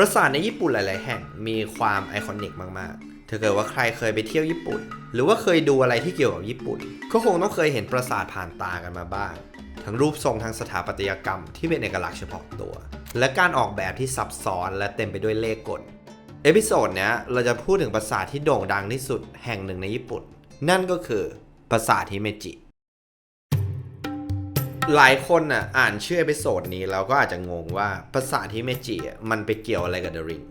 ปราสาทในญี่ปุ่นหลาย ๆ แห่งมีความไอคอนิกมาก ๆ ถ้าเกิดว่าใครเคยไปเที่ยวญี่ปุ่น หรือว่าเคยดูอะไรที่เกี่ยวกับญี่ปุ่น ก็คงต้องเคยเห็นปราสาทผ่านตากันมาบ้าง ทั้งรูปทรงทางสถาปัตยกรรมที่เป็นเอกลักษณ์เฉพาะตัว และการออกแบบที่ซับซ้อนและเต็มไปด้วยเลขกล เอพิโซดเนี้ยเราจะพูดถึงปราสาทที่โด่งดังที่สุดแห่งหนึ่งในญี่ปุ่น นั่นก็คือปราสาทฮิเมจิ หลายคนน่ะอ่านชื่อเอพิโซดนี้แล้วก็อาจจะงงว่าปราสาทฮิเมจิมันไปเกี่ยวอะไรกับเดอะริง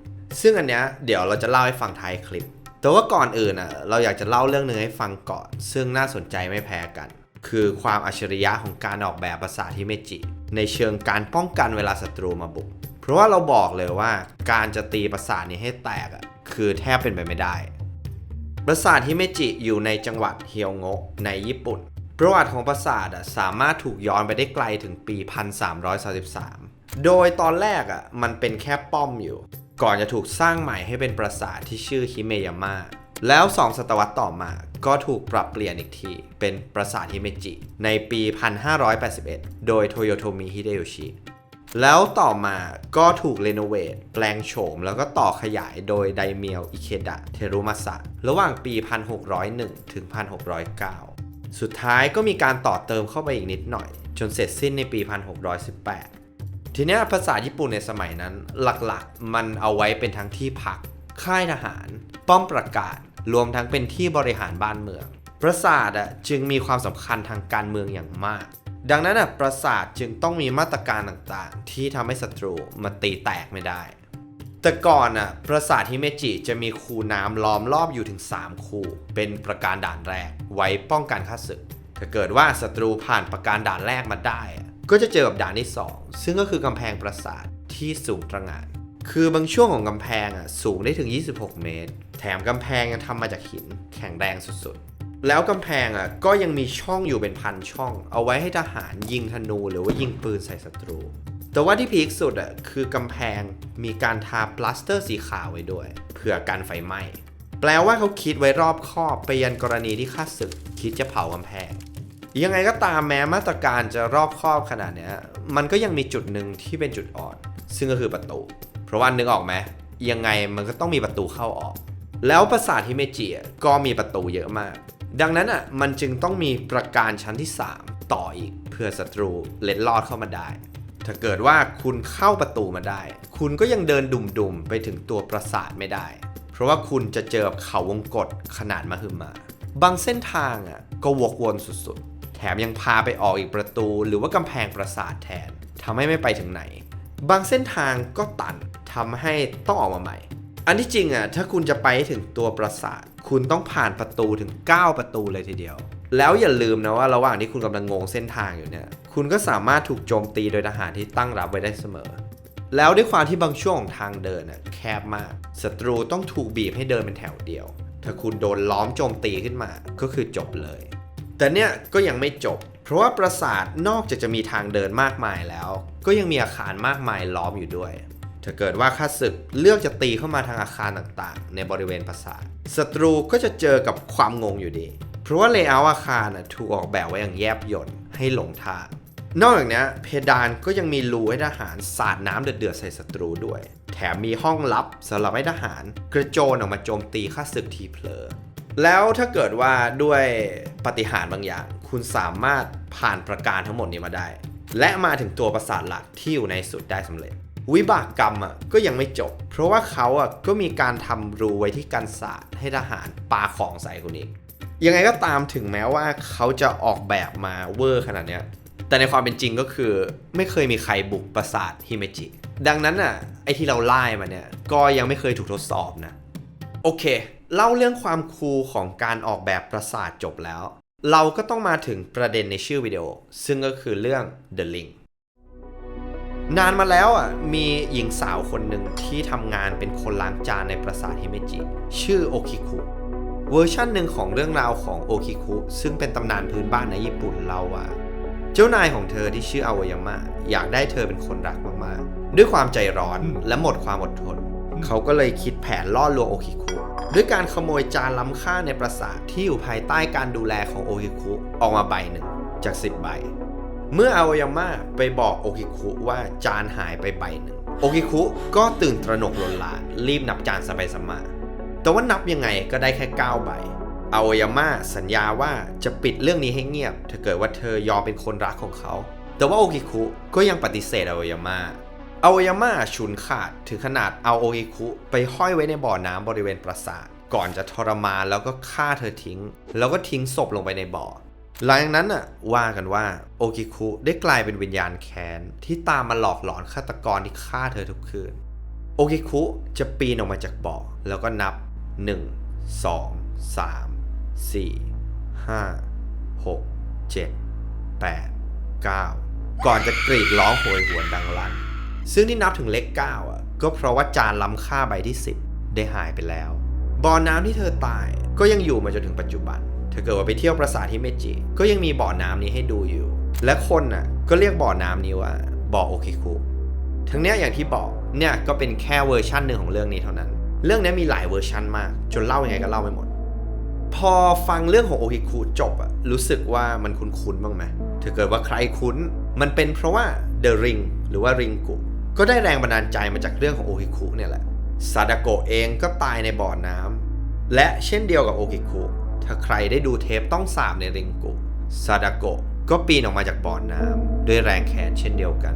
ซึ่งอันเนี้ยเดี๋ยวเราจะเล่าให้ฟังท้ายคลิป แต่ว่าก่อนอื่นอะเราอยากจะเล่าเรื่องหนึ่งให้ฟังก่อน ซึ่งน่าสนใจไม่แพ้กัน คือความอัจฉริยะของการออกแบบปราสาทฮิเมจิ ในเชิงการป้องกันเวลาศัตรูมาบุก เพราะว่าเราบอกเลยว่าการจะตีปราสาทนี้ให้แตกอะคือแทบเป็นไปไม่ได้ ปราสาทฮิเมจิอยู่ในจังหวัดเฮียวโงะในญี่ปุ่น ประวัติของปราสาทอะสามารถถูกย้อนไปได้ไกลถึงปี 1333 โดยตอนแรกอะมันเป็นแค่ป้อมอยู่ ก่อนจะถูกสร้างใหม่ให้เป็นปราสาทที่ชื่อฮิเมยามะแล้ว 2 ศตวรรษต่อมาก็ถูกปรับเปลี่ยนอีกที เป็นปราสาทฮิเมจิ ในปี 1581 โดยโทโยโทมิฮิเดโยชิแล้วต่อมาก็ถูกเรโนเวทแปลงโฉมแล้วก็ต่อขยายโดยไดเมียวอิเคดะเทรุมาสะระหว่างปี 1601 ถึง 1609 สุดท้ายก็มีการต่อเติมเข้าไปอีกนิดหน่อย จนเสร็จสิ้นในปี 1618 ทีนี้ภาษาญี่ปุ่นในสมัยนั้นหลักๆ มันเอาไว้เป็นทั้งที่พัก ค่ายทหาร ป้อมประกาศ รวมทั้งเป็นที่บริหารบ้านเมือง ปราสาทจึงมีความสำคัญทางการเมืองอย่างมาก ดังนั้นปราสาทจึงต้องมีมาตรการต่างๆ ที่ทำให้ศัตรูมาตีแตกไม่ได้ แต่ก่อนอะปราสาทฮิเมจิจะมีคูน้ำล้อมรอบอยู่ถึง 3 คู เป็นประการด่านแรก ไว้ป้องกันข้าศึก ถ้าเกิดว่าศัตรูผ่านประการด่านแรกมาได้อะก็จะเจอกับด่านที่ 2 ซึ่งก็คือกำแพงปราสาทที่สูงตระหง่าน คือบางช่วงของกำแพงอะสูงได้ถึง 26 เมตร แถมกำแพงยังทำมาจากหินแข็งแรงสุดๆ แล้วกำแพงอะก็ยังมีช่องอยู่เป็นพันช่อง เอาไว้ให้ทหารยิงธนูหรือว่ายิงปืนใส่ศัตรู แต่ว่าที่พีคสุดอะคือกำแพงมีการทาปลาสเตอร์สีขาวไว้ด้วยเผื่อกันไฟไหม้แปลว่าเขาคิดไว้รอบคอบไปยันกรณีที่ข้าศึก คิดจะเผากำแพง ยังไงก็ตามแม้มาตรการจะรอบคอบขนาดนี้มันก็ยังมีจุดหนึ่งที่เป็นจุดอ่อน ซึ่งก็คือประตู เพราะว่านึกออกไหมยังไงมันก็ต้องมีประตูเข้าออก แล้วปราสาทฮิเมจิอะก็มีประตูเยอะมาก ดังนั้นอะมันจึงต้องมีประการชั้นที่ 3 ต่ออีกเพื่อศัตรูเล็ดลอดเข้ามาได้ ถ้าเกิดว่าคุณเข้าประตูมาได้ คุณก็ยังเดินดุ่มๆ ไปถึงตัวปราสาทไม่ได้ เพราะว่าคุณจะเจอกับเขาวงกฏขนาดมหึมา บางเส้นทางอะก็วกวนสุดๆ แถมยังพาไปออกอีกประตู หรือว่ากำแพงปราสาทแทนทำให้ไม่ไปถึงไหน บางเส้นทางก็ตันทำให้ต้องออกมาใหม่ อันที่จริงอะถ้าคุณจะไปถึงตัวปราสาท คุณต้องผ่านประตูถึง 9 ประตูเลยทีเดียว แล้วอย่าลืมนะว่าระหว่างที่คุณกำลังงงเส้นทางอยู่เนี่ย คุณก็สามารถถูกโจมตีโดยทหารที่ตั้งรับไว้ได้เสมอ แล้วด้วยความที่บางช่วงของทางเดินน่ะแคบมาก ศัตรูต้องถูกบีบให้เดินเป็นแถวเดียว ถ้าคุณโดนล้อมโจมตีขึ้นมา ก็คือจบเลย แต่เนี่ยก็ยังไม่จบ เพราะว่าปราสาทนอกจากจะมีทางเดินมากมายแล้ว ก็ยังมีอาคารมากมายล้อมอยู่ด้วยถ้าเกิดว่าข้าศึกเลือกจะตีเข้ามาทางอาคารต่างๆ ในบริเวณปราสาทศัตรูก็จะเจอกับความงงอยู่ดี เพราะว่าเลเยอร์อาคารถูกออกแบบไว้อย่างแยบยลให้หลงทาง นอกจากนี้เพดานก็ยังมีรูให้ทหารสาดน้ำเดือดๆใส่ศัตรูด้วย แถมมีห้องลับสำหรับให้ทหารกระโจนออกมาโจมตีข้าศึกทีเพลอแล้วถ้าเกิดว่าด้วยปฏิหารบางอย่าง คุณสามารถผ่านประการทั้งหมดนี้มาได้ และมาถึงตัวปราสาทหลักที่อยู่ในสุดได้สำเร็จ วิบากกรรมอะก็ยังไม่จบ เพราะว่าเขาอะก็มีการทำรูไว้ที่กันศาสตร์ให้ทหารปาของใส่คุณอีก ยังไงก็ตามถึงแม้ว่าเขาจะออกแบบมาเวอร์ขนาดเนี้ย แต่ในความเป็นจริงก็คือไม่เคยมีใครบุกปราสาทฮิเมจิ ดังนั้นอะไอที่เราไล่มาเนี่ย ก็ยังไม่เคยถูกทดสอบนะ โอเค เล่าเรื่องความคูลของการออกแบบปราสาทจบแล้ว เราก็ต้องมาถึงประเด็นในชื่อวิดีโอ ซึ่งก็คือเรื่อง The Link นานมาแล้วอะมีหญิงสาวคนหนึ่งที่ทำงานเป็นคนล้างจานในปราสาทฮิเมจิ ชื่อโอคิคุ เวอร์ชั่นหนึ่งของเรื่องราวของโอคิคุซึ่งเป็นตำนานพื้นบ้านในญี่ปุ่นเล่าว่า เจ้านายของเธอที่ชื่ออาวายามะอยากได้เธอเป็นคนรักมากๆ ด้วยความใจร้อนและหมดความอดทน เขาก็เลยคิดแผนล่อลวงโอคิคุด้วยการขโมยจานล้ำค่าในปราสาทที่อยู่ภายใต้การดูแลของโอคิคุออกมาใบหนึ่งจาก 10 ใบ เมื่ออาวายามะไปบอกโอคิคุว่าจานหายไปใบหนึ่งโอคิคุก็ตื่นตระหนกลนลานรีบนับจานสไปสมา แต่ว่านับยังไงก็ได้แค่9ใบอาโอยาม่าสัญญาว่าจะปิดเรื่องนี้ให้เงียบ ถ้าเกิดว่าเธอยอมเป็นคนรักของเขา แต่ว่าโอคิคุก็ยังปฏิเสธอาโอยาม่าอาโอยาม่าฉุนขาดถึงขนาดเอาโอคิคุไปห้อยไว้ในบ่อน้ำบริเวณปราสาท ก่อนจะทรมานแล้วก็ฆ่าเธอทิ้ง แล้วก็ทิ้งศพลงไปในบ่อ หลังจากนั้นน่ะว่ากันว่าโอกิคุได้กลายเป็นวิญญาณแค้นที่ตามมาหลอกหลอนฆาตกรที่ฆ่าเธอทุกคืน โอกิคุจะปีนออกมาจากบ่อแล้วก็นับ 1 2 3 4 5 6 7 8 9 ก่อนจะกรีดร้องโหยหวนดังลั่น ซึ่งที่นับถึงเลข9อะก็เพราะว่าจานล้ำค่าใบที่ 10 ได้หายไปแล้วบ่อน้ำที่เธอตายก็ยังอยู่มาจนถึงปัจจุบันถ้าเกิดว่าไปเที่ยวปราสาทที่เมจิ ก็ยังมีบ่อน้ำนี้ให้ดูอยู่ และคนน่ะก็เรียกบ่อน้ำนี้ว่าบ่อโอคิคุทั้งเนี้ยอย่างที่บอกเนี่ยก็เป็นแค่เวอร์ชันหนึ่งของเรื่องนี้เท่านั้น เรื่องนี้มีหลายเวอร์ชันมาก จนเล่ายังไงก็เล่าไม่หมด พอฟังเรื่องของโอคิคุจบอะรู้สึกว่ามันคุ้นๆบ้างไหมถ้าเกิดว่าใครคุ้น มันเป็นเพราะว่า The Ring หรือว่า ริงกุ ก็ได้แรงบันดาลใจมาจากเรื่องของโอคิคุเนี่ยแหละซาดาโกะเองก็ตายในบ่อน้ำและเช่นเดียวกับโอคิคุถ้าใครได้ดูเทปต้องสาบในริงกุซาดาโกะก็ปีนออกมาจากบ่อน้ำด้วยแรงแค้นเช่นเดียวกัน